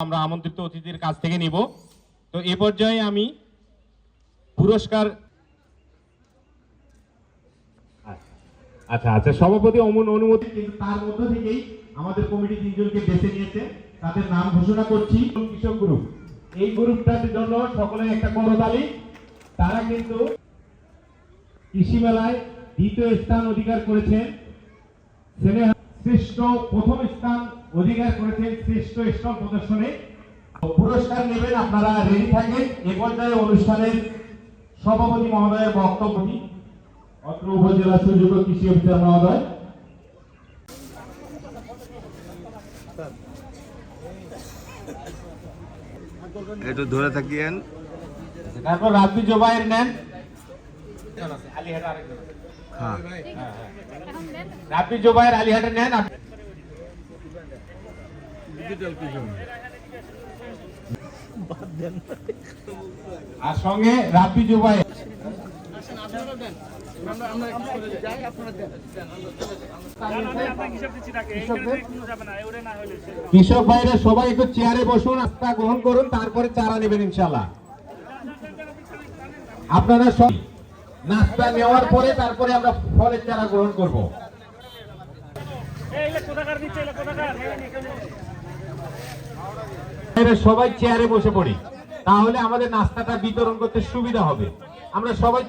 আমরা আমন্ত্রিত অতিথির কাছ থেকে নিব। তো এ পর্যায়ে আমি পুরস্কার আচ্ছা আচ্ছা সভাপতি অমন অনুমতি কিন্তু তার মধ্য থেকেই আমাদের কমিটি তিনজনকে বেছে নিয়েছে। তাদের নাম ঘোষণা করছি। কৃষক গ্রুপ। এই গ্রুপটার জন্য সকলে একটা করতালি তারা কিন্তু কৃষি মেলায় দ্বিতীয় স্থান অধিকার করেছেন শ্রেষ্ঠ প্রথম স্থান অধিকার করেছেন শ্রেষ্ঠ স্টল প্রদর্শনে। পুরস্কার নেবেন আপনারা রেডি থাকেন। এ পর্যায়ে অনুষ্ঠানের সভাপতি মহোদয়ের বক্তব্যটি অত্র উপজেলা সুযোগ কৃষি অফিসার মহোদয়। একটু ধরে থাকিয়েন। তারপর রাজবি জোবাইয়ের নেন। হ্যাঁ। রাজবি জোবাইয়ের আলিহাটের নেন। আর সঙ্গে রাব্বি জুবাই কৃষক ভাইরা সবাই একটু চেয়ারে বসুন আস্থা গ্রহণ করুন তারপরে চারা নেবেন ইনশাল্লাহ আপনারা সব নাস্তা নেওয়ার পরে তারপরে আমরা ফলের চারা গ্রহণ করব। এরা সবাই চেয়ারে বসে পড়ি। তাহলে আমাদের নাস্তাটা বিতরণ করতে সুবিধা হবে। আমরা সবাই